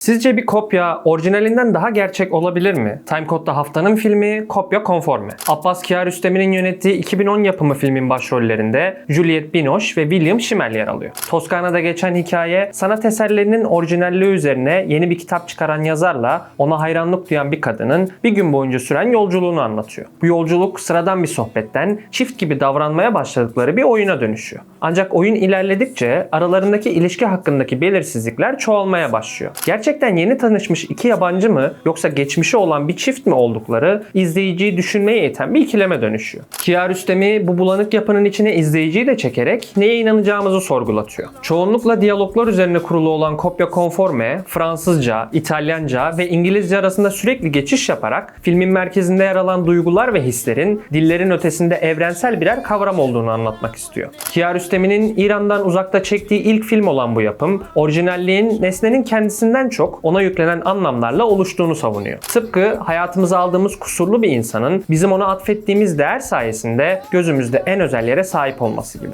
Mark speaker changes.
Speaker 1: Sizce bir kopya orijinalinden daha gerçek olabilir mi? Timecode'da haftanın filmi, kopya konforme. Abbas Kiarostami'nin yönettiği 2010 yapımı filmin başrollerinde Juliette Binoche ve William Schimmel yer alıyor. Toskana'da geçen hikaye sanat eserlerinin orijinalliği üzerine yeni bir kitap çıkaran yazarla ona hayranlık duyan bir kadının bir gün boyunca süren yolculuğunu anlatıyor. Bu yolculuk sıradan bir sohbetten çift gibi davranmaya başladıkları bir oyuna dönüşüyor. Ancak oyun ilerledikçe aralarındaki ilişki hakkındaki belirsizlikler çoğalmaya başlıyor. Gerçekten yeni tanışmış iki yabancı mı yoksa geçmişi olan bir çift mi oldukları izleyiciyi düşünmeye iten bir ikileme dönüşüyor. Kiarostami bu bulanık yapının içine izleyiciyi de çekerek neye inanacağımızı sorgulatıyor. Çoğunlukla diyaloglar üzerine kurulu olan kopya konforme, Fransızca, İtalyanca ve İngilizce arasında sürekli geçiş yaparak filmin merkezinde yer alan duygular ve hislerin dillerin ötesinde evrensel birer kavram olduğunu anlatmak istiyor. Kiarostami'nin İran'dan uzakta çektiği ilk film olan bu yapım, orijinalliğin nesnenin kendisinden çok ona yüklenen anlamlarla oluştuğunu savunuyor. Tıpkı hayatımıza aldığımız kusurlu bir insanın bizim ona atfettiğimiz değer sayesinde gözümüzde en özel yere sahip olması gibi.